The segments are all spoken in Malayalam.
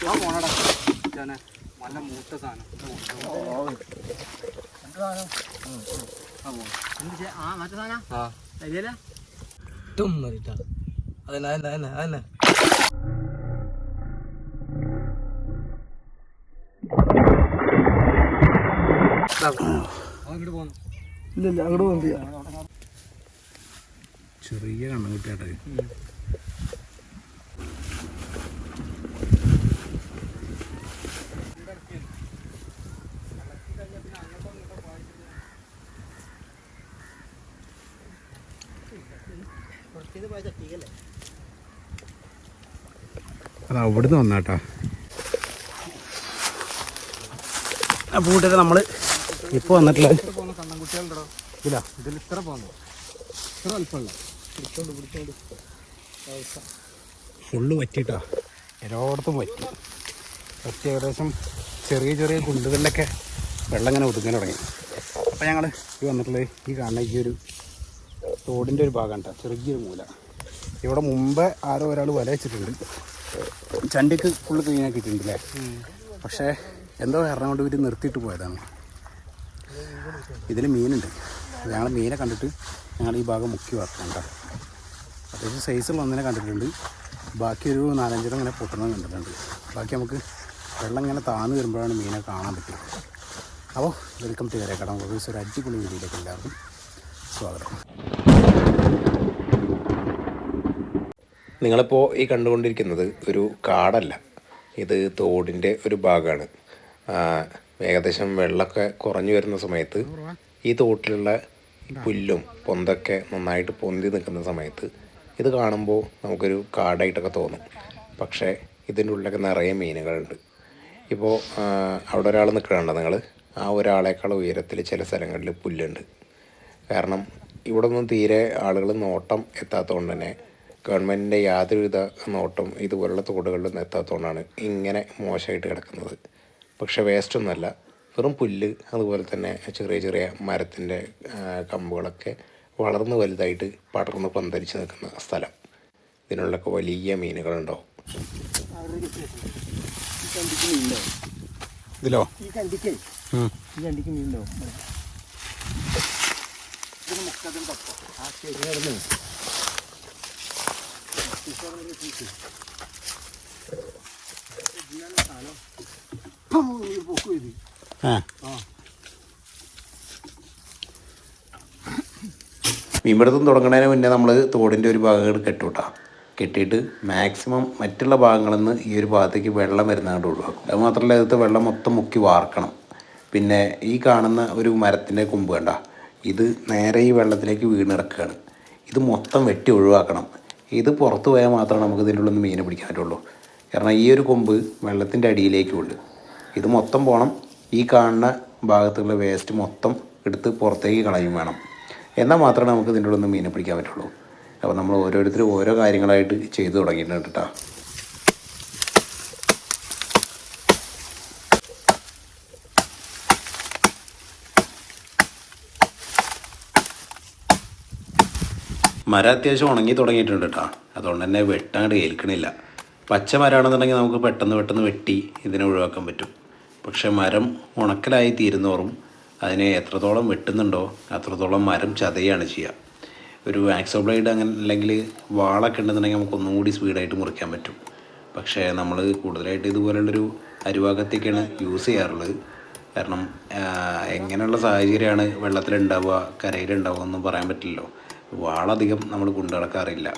പോണടാ ഞാൻ നല്ല മൂത്ത സാധനം. ആ അതന്നെ അതന്നെ അതന്നെ അതന്നെ. ഇല്ല ഇല്ല അങ്ങോട്ട് ചെറിയ കണ്ണം കിട്ടിയാട്ടെ അത് അവിടുന്ന് വന്നാട്ടാ. അപ്പോൾ കൂട്ടുകാരെ നമ്മൾ ഇപ്പോൾ പോകുന്ന കണ്ണൻകുട്ടികളുണ്ടോ ഇല്ല. ഇതിൽ ഇത്ര പോന്നു ഇത്ര അല്പമുള്ള പിടിച്ചോണ്ട് പിടിച്ചോണ്ട് ഫുള്ള് പറ്റിയിട്ടാ എല്ലായിടത്തും പറ്റി പറ്റി ഏകദേശം ചെറിയ ചെറിയ കുണ്ടുകളിലൊക്കെ വെള്ളം ഇങ്ങനെ ഒതുങ്ങാൻ തുടങ്ങി. അപ്പോൾ ഞങ്ങൾ ഈ വന്നിട്ടുള്ളത് ഈ കാണുന്ന ഈ ഒരു തോടിന്റെ ഒരു ഭാഗം കേട്ടോ ചെറിയൊരു മൂല. ഇവിടെ മുമ്പേ ആരോ ഒരാൾ വല വെച്ചിട്ടുണ്ട്. ചണ്ടിക്ക് ഫുള്ള് ക്ലീൻ ആക്കിയിട്ടുണ്ടല്ലേ പക്ഷേ എന്തോ കാരണം കൊണ്ട് നിർത്തിയിട്ട് പോയതാണ്. ഇതിൽ മീനുണ്ട്. ഞങ്ങൾ മീനെ കണ്ടിട്ട് ഞങ്ങൾ ഈ ഭാഗം മുക്കി കേട്ടോ. അത്യാവശ്യം സൈസുള്ള ഒന്നിനെ കണ്ടിട്ടുണ്ട്. ബാക്കി ഒരു നാലഞ്ചെണ്ണം ഇങ്ങനെ പൊട്ടണം കണ്ടിട്ടുണ്ട്. ബാക്കി നമുക്ക് വെള്ളം ഇങ്ങനെ താന്ന് വരുമ്പോഴാണ് മീനെ കാണാൻ പറ്റുക. അപ്പോൾ വെൽക്കം ടു കടം ദിവസം ഒരു അടിപൊളി വീഡിയോയിലേക്ക് എല്ലാവർക്കും സ്വാഗതം. നിങ്ങളിപ്പോൾ ഈ കണ്ടുകൊണ്ടിരിക്കുന്നത് ഒരു കാടല്ല. ഇത് തോടിന്റെ ഒരു ഭാഗമാണ് ഏകദേശം വെള്ളമൊക്കെ കുറഞ്ഞു വരുന്ന സമയത്ത് ഈ തോട്ടിലുള്ള പുല്ലും പൊന്തൊക്കെ നന്നായിട്ട് പൊന്തി നിൽക്കുന്ന സമയത്ത് ഇത് കാണുമ്പോൾ നമുക്കൊരു കാടായിട്ടൊക്കെ തോന്നും. പക്ഷേ ഇതിന്റെ ഉള്ളിലൊക്കെ നിറയെ മീനുകളുണ്ട്. ഇപ്പോൾ അവിടെ ഒരാൾ നിൽക്കണുണ്ടോ നിങ്ങൾ ആ ഒരാളേക്കാൾ ഉയരത്തിൽ ചില സ്ഥലങ്ങളിൽ പുല്ലുണ്ട്. കാരണം ഇവിടെ ഒന്നും തീരെ ആളുകൾ നോട്ടം എത്താത്തതുകൊണ്ട് തന്നെ ഗവൺമെന്റിന്റെ യാതൊരുവിധ നോട്ടം ഇതുപോലുള്ള തോടുകളിലൊന്നും എത്താത്തതുകൊണ്ടാണ് ഇങ്ങനെ മോശമായിട്ട് കിടക്കുന്നത്. പക്ഷേ വേസ്റ്റൊന്നുമല്ല വെറും പുല്ല് അതുപോലെ തന്നെ ചെറിയ ചെറിയ മരത്തിന്റെ കമ്പുകളൊക്കെ വളർന്ന് വലുതായിട്ട് പടർന്ന് പന്തലിച്ച് നിൽക്കുന്ന സ്ഥലം. ഇതിനുള്ളൊക്കെ വലിയ മീനുകളുണ്ടാവും. ഇതിലോ? ഈ കണ്ടിക്കേ. ഉം. ഈ കണ്ടിക്ക് മീനുണ്ടാവും ആ മീൻപിടുത്തം തുടങ്ങുന്നതിന് മുന്നേ നമ്മൾ തോടിന്റെ ഒരു ഭാഗം കെട്ടൂട്ടാ. കെട്ടിയിട്ട് മാക്സിമം മറ്റുള്ള ഭാഗങ്ങളിൽ നിന്ന് ഈ ഒരു ഭാഗത്തേക്ക് വെള്ളം വരുന്നതുകൊണ്ട് ഒഴിവാക്കും. അത് മാത്രമല്ല ഇതിലത്തെ വെള്ളം മൊത്തം മുക്കി വാർക്കണം. പിന്നെ ഈ കാണുന്ന ഒരു മരത്തിന്റെ കൊമ്പ് കണ്ട ഇത് നേരെ ഈ വെള്ളത്തിലേക്ക് വീണിടക്കുകയാണ് ഇത് മൊത്തം വെട്ടി ഒഴിവാക്കണം. ഇത് പുറത്ത് പോയാൽ മാത്രമേ നമുക്ക് ഇതിന്റെ ഉള്ളിൽ നിന്ന് മീനെ പിടിക്കാൻ പറ്റുള്ളൂ. കാരണം ഈ ഒരു കൊമ്പ് വെള്ളത്തിന്റെ അടിയിലേക്കുണ്ട്. ഇത് മൊത്തം പോകണം ഈ കാണുന്ന ഭാഗത്തുള്ള വേസ്റ്റ് മൊത്തം എടുത്ത് പുറത്തേക്ക് കളയും വേണം. എന്നാൽ മാത്രമേ നമുക്ക് ഇതിന്റെ ഉള്ളിൽ നിന്ന് മീനെ പിടിക്കാൻ പറ്റുള്ളൂ. അപ്പോൾ നമ്മൾ ഓരോരുത്തരും ഓരോ കാര്യങ്ങളായിട്ട് ചെയ്തു തുടങ്ങിയിട്ടുണ്ട് കേട്ടോ. മരം അത്യാവശ്യം ഉണങ്ങി തുടങ്ങിയിട്ടുണ്ട് കേട്ടോ അതുകൊണ്ട് തന്നെ വെട്ടാണ്ട് ഏൽക്കണില്ല. പച്ച മരമാണെന്നുണ്ടെങ്കിൽ നമുക്ക് പെട്ടെന്ന് പെട്ടെന്ന് വെട്ടി ഇതിനെ ഒഴിവാക്കാൻ പറ്റും. പക്ഷെ മരം ഉണക്കലായി തീരുന്നോറും അതിനെ എത്രത്തോളം വെട്ടുന്നുണ്ടോ അത്രത്തോളം മരം ചതയാണ് ചെയ്യുക ഒരു ആക്സോ ബ്ലേഡ് അങ്ങനെ അല്ലെങ്കിൽ വാളൊക്കെ ഉണ്ടെന്നുണ്ടെങ്കിൽ നമുക്ക് ഒന്നും കൂടി സ്പീഡായിട്ട് മുറിക്കാൻ പറ്റും. പക്ഷേ നമ്മൾ കൂടുതലായിട്ട് ഇതുപോലുള്ളൊരു അരുവാകത്തേക്കാണ് യൂസ് ചെയ്യാറുള്ളത്. കാരണം എങ്ങനെയുള്ള സാഹചര്യമാണ് വെള്ളത്തിലുണ്ടാവുക കരയിലുണ്ടാവുക ഒന്നും പറയാൻ പറ്റില്ലല്ലോ. വാളധികം നമ്മൾ കൊണ്ടു നടക്കാറില്ല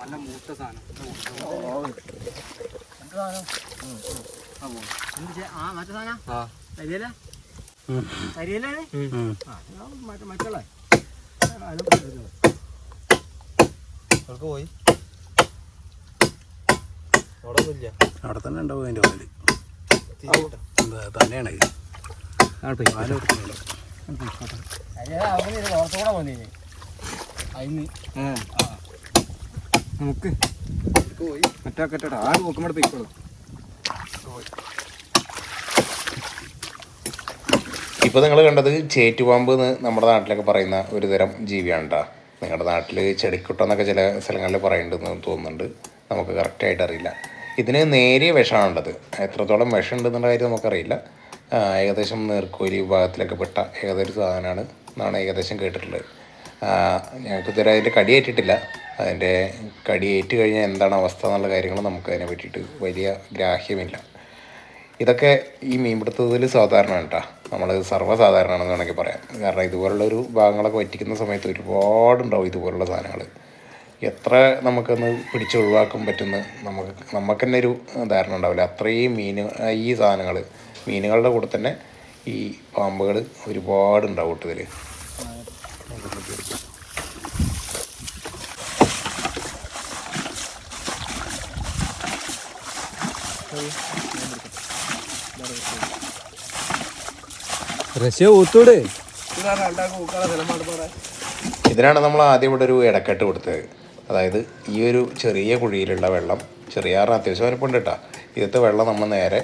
നല്ല മൂത്ത സാധനം മറ്റുള്ള പോയി അവിടെ തന്നെ ഉണ്ടാവും അതിന്റെ ഉള്ളിൽ. എന്താ തന്നെയാണ് നമുക്ക് പോയി. മറ്റേ കെട്ടടാ ആര് നോക്കുമ്പോൾ പോയിക്കോളൂ. ഇപ്പോൾ നിങ്ങൾ കണ്ടത് ചേറ്റുപാമ്പ് എന്ന് നമ്മുടെ നാട്ടിലൊക്കെ പറയുന്ന ഒരു തരം ജീവിയാണ് കേട്ടോ നിങ്ങളുടെ നാട്ടിൽ ചെടിക്കുട്ടെന്നൊക്കെ ചില സ്ഥലങ്ങളിൽ പറയുന്നുണ്ടെന്ന് തോന്നുന്നുണ്ട്. നമുക്ക് കറക്റ്റായിട്ട് അറിയില്ല. ഇതിന് നേരിയ വിഷമാണുള്ളത്. എത്രത്തോളം വിഷം ഉണ്ടെന്നുള്ള കാര്യം നമുക്കറിയില്ല. ഏകദേശം നീർക്കോലി വിഭാഗത്തിലൊക്കെ പെട്ട ഏകദേശം സാധനമാണ് എന്നാണ് ഏകദേശം കേട്ടിട്ടുള്ളത്. ഞങ്ങൾക്ക് ഇതുവരെ അതിന്റെ കടി ഏറ്റിട്ടില്ല. അതിന്റെ കടി ഏറ്റ് കഴിഞ്ഞാൽ എന്താണ് അവസ്ഥ എന്നുള്ള കാര്യങ്ങൾ നമുക്ക് അതിനെ പറ്റിയിട്ട് വലിയ ഗ്രാഹ്യമില്ല. ഇതൊക്കെ ഈ മീൻപിടുത്തത്തിൽ സാധാരണ കേട്ടോ. നമ്മൾ സർവസാധാരണമാണെന്ന് വേണമെങ്കിൽ പറയാം. കാരണം ഇതുപോലുള്ള ഒരു ഭാഗങ്ങളൊക്കെ വറ്റിക്കുന്ന സമയത്ത് ഒരുപാടുണ്ടാവും ഇതുപോലുള്ള സാധനങ്ങൾ എത്ര നമുക്കൊന്ന് പിടിച്ച് ഒഴിവാക്കാൻ പറ്റുന്ന നമുക്ക് നമുക്ക് തന്നെ ഒരു ധാരണ ഉണ്ടാവില്ല. അത്രയും മീൻ ഈ സാധനങ്ങൾ മീനുകളുടെ കൂടെ തന്നെ ഈ പാമ്പുകൾ ഒരുപാട് ഉണ്ടാവും ഇതിൽ റഷ്യ ഊത്തൂടെ? ഇതിനാണ് നമ്മൾ ആദ്യം ഇവിടെ ഒരു ഇടക്കെട്ട് കൊടുത്തത്. അതായത് ഈ ഒരു ചെറിയ കുഴിയിലുള്ള വെള്ളം ചെറിയാറിന് അത്യാവശ്യം വരപ്പുണ്ട് കേട്ടോ. ഇതിലത്തെ വെള്ളം നമ്മൾ നേരെ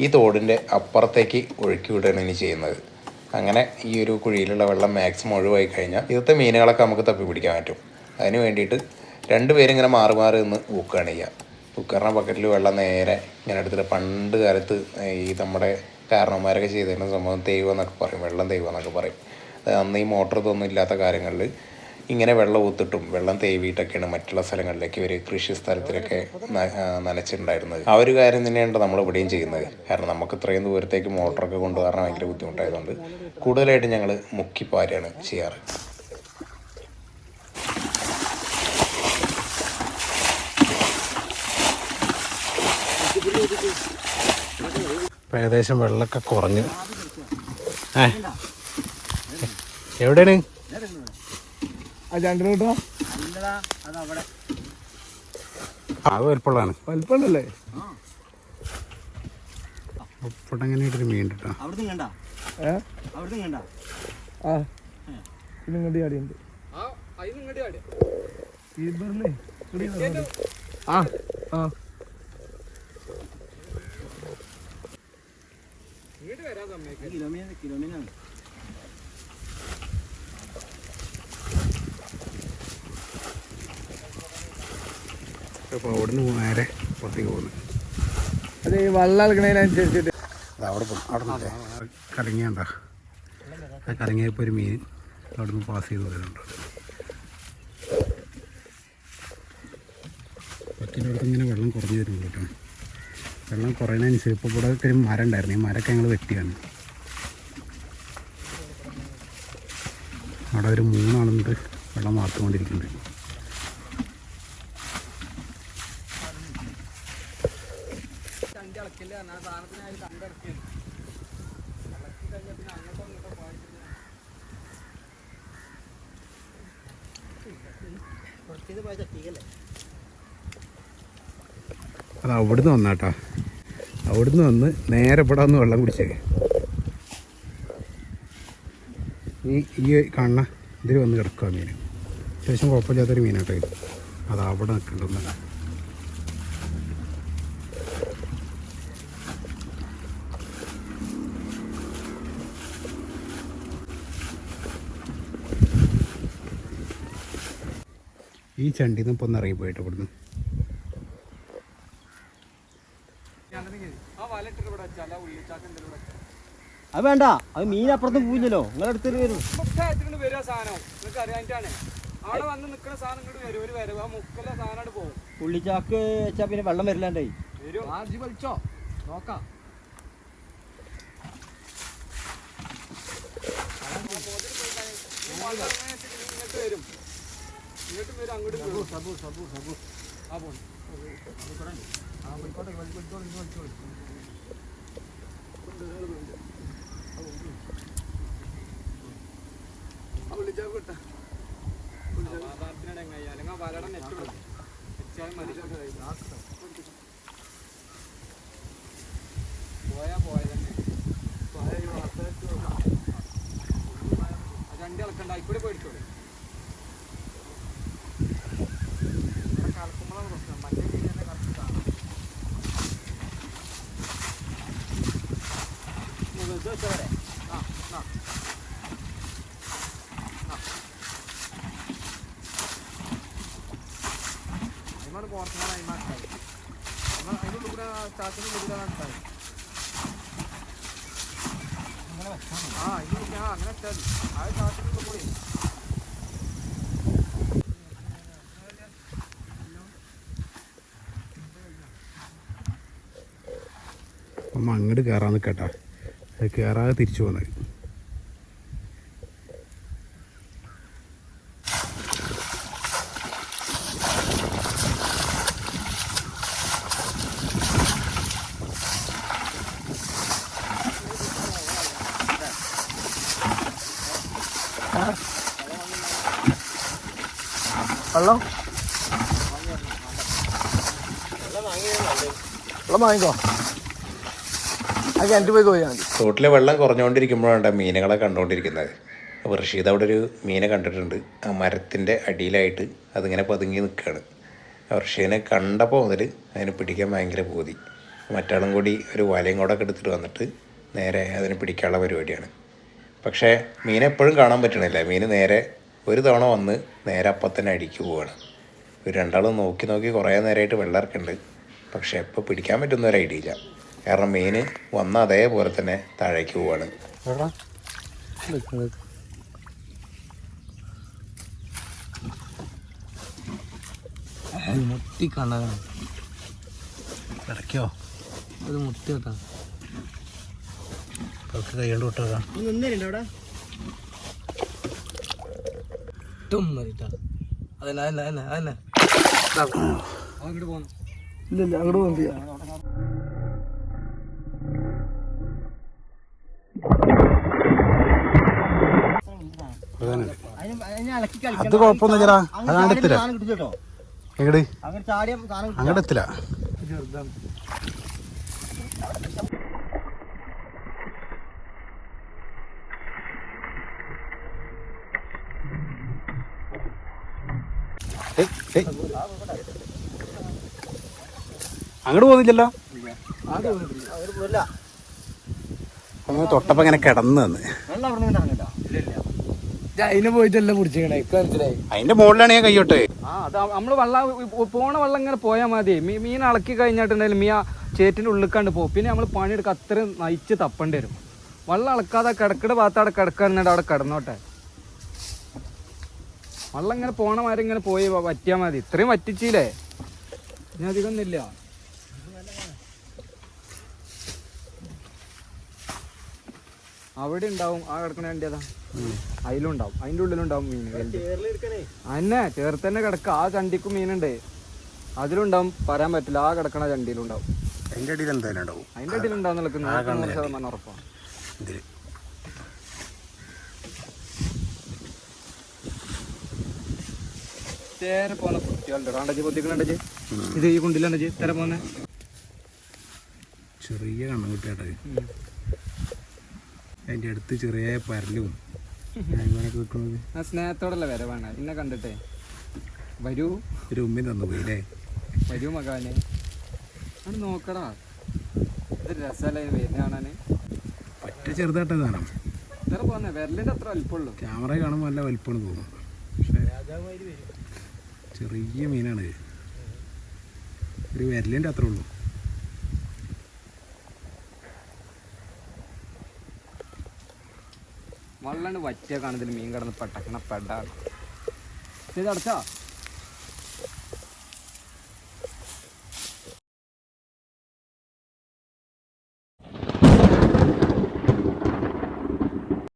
ഈ തോടിന്റെ അപ്പുറത്തേക്ക് ഒഴുക്കി വിടുകയാണ് ഇനി ചെയ്യുന്നത്. അങ്ങനെ ഈ ഒരു കുഴിയിലുള്ള വെള്ളം മാക്സിമം ഒഴിവായി കഴിഞ്ഞാൽ ഇതിലത്തെ മീനുകളൊക്കെ നമുക്ക് തപ്പി പിടിക്കാൻ പറ്റും. അതിന് വേണ്ടിയിട്ട് രണ്ടുപേരും ഇങ്ങനെ മാറി മാറി നിന്ന് ഊക്കുകയാണ് ചെയ്യുക. കുക്കറിന്റെ ബക്കറ്റിൽ വെള്ളം നേരെ ഇങ്ങനെ എടുത്തിട്ട് പണ്ട് കാലത്ത് ഈ നമ്മുടെ കാരണവന്മാരൊക്കെ ചെയ്തിരുന്ന സംഭവം തെയ്വം എന്നൊക്കെ പറയും വെള്ളം തെയ്വം എന്നൊക്കെ പറയും. അന്ന് ഈ മോട്ടർ ഇതൊന്നും ഇല്ലാത്ത കാര്യങ്ങളിൽ ഇങ്ങനെ വെള്ളം ഊത്തിട്ടും വെള്ളം തേവിയിട്ടൊക്കെയാണ് മറ്റുള്ള സ്ഥലങ്ങളിലേക്ക് ഇവർ കൃഷി സ്ഥലത്തിലൊക്കെ നനച്ചിട്ടുണ്ടായിരുന്നത്. ആ ഒരു കാര്യം തന്നെയാണ് നമ്മൾ ഇവിടെയും ചെയ്യുന്നത്. കാരണം നമുക്ക് ഇത്രയും ദൂരത്തേക്ക് മോട്ടറൊക്കെ കൊണ്ടുപോകാൻ ഭയങ്കര ബുദ്ധിമുട്ടായതുകൊണ്ട് കൂടുതലായിട്ട് ഞങ്ങൾ മുക്കിപ്പാരാണ് ചെയ്യാറ്. ഏകദേശം വെള്ളമൊക്കെ കുറഞ്ഞു. ഏ? എവിടെയാണ്? ചണ്ടിന് കിട്ടോ? അത് വലിപ്പമുള്ളതാണ്. വലിപ്പമുണ്ടല്ലേ ഉപ്പട എങ്ങനെയായിട്ടൊരു മീൻ കിട്ടാ ആ. ഇങ്ങോട്ട് ചാടിയുണ്ട് ആ ആ കിലോമീറ്റർ കിലോമീറ്റർ അപ്പോൾ അവിടുന്ന് നേരെ പുറത്തേക്ക് പോകുന്നു. അത് ഈ വെള്ളം ഇളക്കണതിനനുസരിച്ചിട്ട് അവിടെ പോകും അവിടെ നിന്നേ. കലങ്ങിയാണ്ടാ ആ കലങ്ങിയപ്പോൾ ഒരു മീൻ അവിടെ നിന്ന് പാസ് ചെയ്ത് വരുന്നുണ്ട് പത്തിന്റെ അടുത്ത് ഇങ്ങനെ വെള്ളം കുറഞ്ഞു വരുന്നു കേട്ടോ. വെള്ളം കുറയുന്നതനുസരിച്ച് ഇപ്പോൾ ഇവിടെ ഒരു മരം ഉണ്ടായിരുന്നു. ഈ മരമൊക്കെ ഞങ്ങൾ വെട്ടിയാണ്. അവിടെ ഒരു മൂന്നാളുണ്ട് വെള്ളം വാർത്തുകൊണ്ടിരിക്കുന്നുണ്ട്. അത് അവിടുന്ന് വന്നാട്ടാ. അവിടുന്ന് വന്ന് നേരെ ഇവിടെ വന്ന് വെള്ളം കുടിച്ചേ ഈ ഈ കാണുന്ന ഇതിൽ വന്ന് കിടക്കുക മീൻ. അത്യാവശ്യം കുഴപ്പമില്ലാത്തൊരു മീനാട്ടോ അത് അവിടെ നിൽക്കണ്ടെന്ന് ഈ ചണ്ടിന്ന് ഇപ്പോൾ ഒന്ന് ഇറങ്ങി പോയിട്ട് ഇവിടുന്ന് ആ വലട്ടിട്ട് ഇവിടെ ചണ്ടി ആ ഇപ്പം എന്തെങ്കിലും പോയിട്ട് ഇവിടുന്ന്. അത് വേണ്ട. അത് മീൻ അപ്പുറത്തും പോയില്ലല്ലോ നിങ്ങൾ അടുത്തൊരു വരും. മുക്കായത്തിട്ട് വരിക സാധനം. നിങ്ങൾക്ക് അവിടെ വന്ന് നിൽക്കുന്ന സാധനം ഇങ്ങോട്ട് വരും. ഒരു വരവ്. ആ മുക്കല്ല സാധനം പോകും പുള്ളിച്ചാക്ക് വെച്ചാ പിന്നെ വെള്ളം വരില്ലാണ്ടായി വരും. ആർജി വലിച്ചോ? നോക്കാം. വരും. ഇങ്ങോട്ടും വരും അങ്ങോട്ടും വരും. സബു സബു സബു ആ പോണു അല്ലെങ്കിൽ ആ വലയുടെ നെറ്റ് വെച്ചാൽ മതി. പോയാ പോയ തന്നെ രണ്ട് ഇളക്കണ്ട. ആയിക്കൂടെ പോയിട്ടോളൂ കലക്കുമ്പോഴാണ് പ്രശ്നം മറ്റേ മീൻ തന്നെ കറക്റ്റ് കാണാം ഇത് വെച്ചവരെ ആ ആ പോർച്ചുഗൽ അതിമാറ്റായി അതിന്റെ കൂടെ നട്ടായി ആ ഇത് ആ അങ്ങനെ വെച്ചാൽ ആ കൂടി. അപ്പം അങ്ങോട്ട് കയറാൻ നിൽക്കട്ടാ കയറാതെ തിരിച്ചു പോകുന്നത് വെള്ളം? വെള്ളം വാങ്ങിക്കോ. തോട്ടിലെ വെള്ളം കുറഞ്ഞുകൊണ്ടിരിക്കുമ്പോഴാണ് മീനുകളെ കണ്ടുകൊണ്ടിരിക്കുന്നത്. അപ്പോൾ റഷീദ് അവിടെ ഒരു മീനെ കണ്ടിട്ടുണ്ട്. ആ മരത്തിന്റെ അടിയിലായിട്ട് അതിങ്ങനെ പതുങ്ങി നിൽക്കുകയാണ്. റഷീദിനെ കണ്ടപ്പോൾ മുതൽ അതിനെ പിടിക്കാൻ ഭയങ്കര ബോധി മറ്റാളും കൂടി ഒരു വലയും കൂടെ എടുത്തിട്ട് വന്നിട്ട് നേരെ അതിനെ പിടിക്കാനുള്ള പരിപാടിയാണ്. പക്ഷേ മീൻ എപ്പോഴും കാണാൻ പറ്റണില്ല. മീൻ നേരെ ഒരു തവണ വന്ന് നേരെ അപ്പം തന്നെ അടിക്ക് പോവാണ്. ഒരു രണ്ടാളും നോക്കി നോക്കി കുറേ നേരമായിട്ട് വെള്ളം ഇറക്കുന്നുണ്ട് പക്ഷേ എപ്പോൾ പിടിക്കാൻ പറ്റുന്ന ഒരു ഐഡിയ ഇല്ല കാരണം മീൻ വന്ന അതേപോലെ തന്നെ താഴേക്ക് പോവാണ്. മുത്തി കണ്ടതാണ്. ഇടയ്ക്കോ അത് മുത്തി കേട്ടാ. കൈ കൊണ്ട് നിന്നില്ല അവിടെ? ഇട്ടും മതിട്ടാ അതന്നെ അതന്നെ അതന്നെ അതന്നെ. അങ്ങോട്ട് പോകുന്നു ഇല്ല ഇല്ല അങ്ങോട്ട് പോകുന്നില്ല അത് കൊഴപ്പൊന്നും ചേരാ അങ്ങോട്ട് എത്തില്ല എങ്ങട്? അങ്ങോട്ട് എത്തില്ല അങ്ങോട്ട് പോകുന്നില്ലല്ലോ അങ്ങനെ തൊട്ടപ്പം ഇങ്ങനെ കിടന്നു തന്നെ അതിന് പോയിട്ടല്ല മനസ്സിലായി. അതിന്റെ മുകളിലാണ് ഞാൻ കൈയോട്ടെ. നമ്മൾ നമ്മൾ പോണ വെള്ളം ഇങ്ങനെ പോയാൽ മതി. മീ- മീൻ അളക്കി കഴിഞ്ഞിട്ടുണ്ടെങ്കിൽ മീ ആ ചേറ്റിന്റെ ഉള്ളിക്കാണ്ട് പോകും. പിന്നെ നമ്മൾ പണിയെടുക്കുക അത്രയും നയിച്ച് തപ്പേണ്ടി വരും. വെള്ളം ഇളക്കാതെ കിടക്കട ഭാഗത്ത് അവിടെ കിടക്കാന്നുണ്ട് അവിടെ കിടന്നോട്ടെ. വെള്ളം ഇങ്ങനെ പോണ മാതിരി ഇങ്ങനെ പോയി പറ്റിയാ വറ്റിയാൽ മതി. ഇത്രയും വറ്റിച്ചില്ലേ ഇനി അധികം ഒന്നുമില്ല അവിടെ ഉണ്ടാവും. ആ കിടക്കണ വേണ്ടിയതാ അതിലും ഉണ്ടാവും. അതിന്റെ ഉള്ളിലുണ്ടാവും മീൻ. അന്നെ ചേർത്ത് തന്നെ കിടക്ക. ആ ചണ്ടിക്കും മീനുണ്ട്. അതിലുണ്ടാവും. പറയാൻ പറ്റില്ല. ആ കിടക്കണ ചണ്ടിയിലുണ്ടാവും. അതിന്റെ അടിയിൽ എന്തായാലും ഉണ്ടാവും. അതിന്റെ അടിയിലുണ്ടാവും നിൽക്കുന്നത്. ശതമാനം ഉറപ്പാണ്. ചേരെ കുട്ടികളുണ്ട്. ഇത് ഈ കുണ്ടിലാണ് തര പോന്നെ. ചെറിയ കണ്ണം കിട്ടിയാട്ടത് അതിന്റെ അടുത്ത് ചെറിയ പരലും സ്നേഹത്തോടല്ല വരെ ആ സ്നേഹത്തോടല്ല വരവാണ്. എന്നെ കണ്ടിട്ടേ. വരൂ. ഒരു ഉമ്മി തന്നു പോയി അല്ലേ വരൂ മകാനെ. അത് നോക്കടാ. ഇത് രസമല്ലേ വരുന്ന കാണാന്. പറ്റ ചെറുതായിട്ട് സാധനം ഇത്ര പോന്നെ. വിരലിന്റെ അത്ര അല്പുള്ളൂ ക്യാമറ കാണുമ്പോൾ നല്ല വലിപ്പമാണ് തോന്നും പക്ഷേ ചെറിയ മീനാണ്. ഒരു വിരലിന്റെ അത്രേ ഉള്ളൂ. വള്ളണ്ട് വറ്റിയ കാണുന്നതിൽ മീൻ കടന്ന് പെട്ടക്കണ പെടാണ്. ഇത്